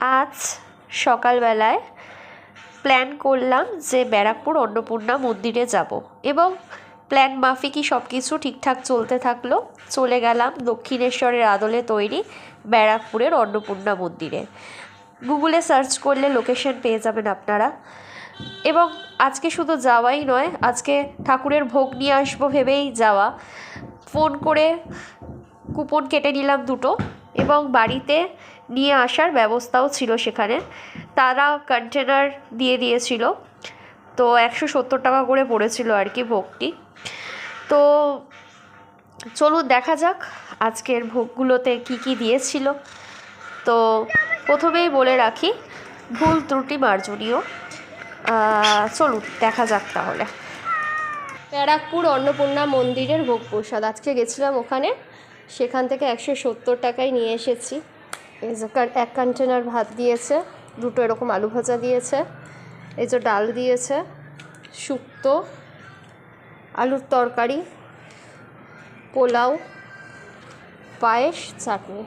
আজ সকালবেলায় প্ল্যান করলাম যে ব্যারাকপুর অন্নপূর্ণা মন্দিরে যাব এবং প্ল্যান মাফিকই সব কিছু ঠিকঠাক চলতে থাকল। চলে গেলাম দক্ষিণেশ্বরের আদলে তৈরি ব্যারাকপুরের অন্নপূর্ণা মন্দিরে। গুগলে সার্চ করলে লোকেশন পেয়ে যাবেন আপনারা। এবং আজকে শুধু যাওয়াই নয়, আজকে ঠাকুরের ভোগ নিয়ে আসব ভেবেই যাওয়া। ফোন করে কুপন কেটে নিলাম দুটো এবং বাড়িতে নিয়ে আসার ব্যবস্থাও ছিল সেখানে। তারা কন্টেনার দিয়ে দিয়েছিল। তো একশো সত্তর টাকা করে পড়েছিল আর কি ভোগটি। তো চলুন দেখা যাক আজকের ভোগগুলোতে কি কি দিয়েছিল। তো প্রথমেই বলে রাখি, ভুল ত্রুটি মার্জনীয়। চলুন দেখা যাক তাহলে। ব্যারাকপুর অন্নপূর্ণা মন্দিরের ভোগ প্রসাদ আজকে গেছিলাম ওখানে। সেখান থেকে একশো সত্তর টাকায় নিয়ে এসেছি। এই যে এক কন্টেনার ভাত দিয়েছে, দুটো এরকম আলু ভাজা দিয়েছে, এই যে ডাল দিয়েছে, শুক্তো, আলুর তরকারি, পোলাও, পায়েস, চাটনি।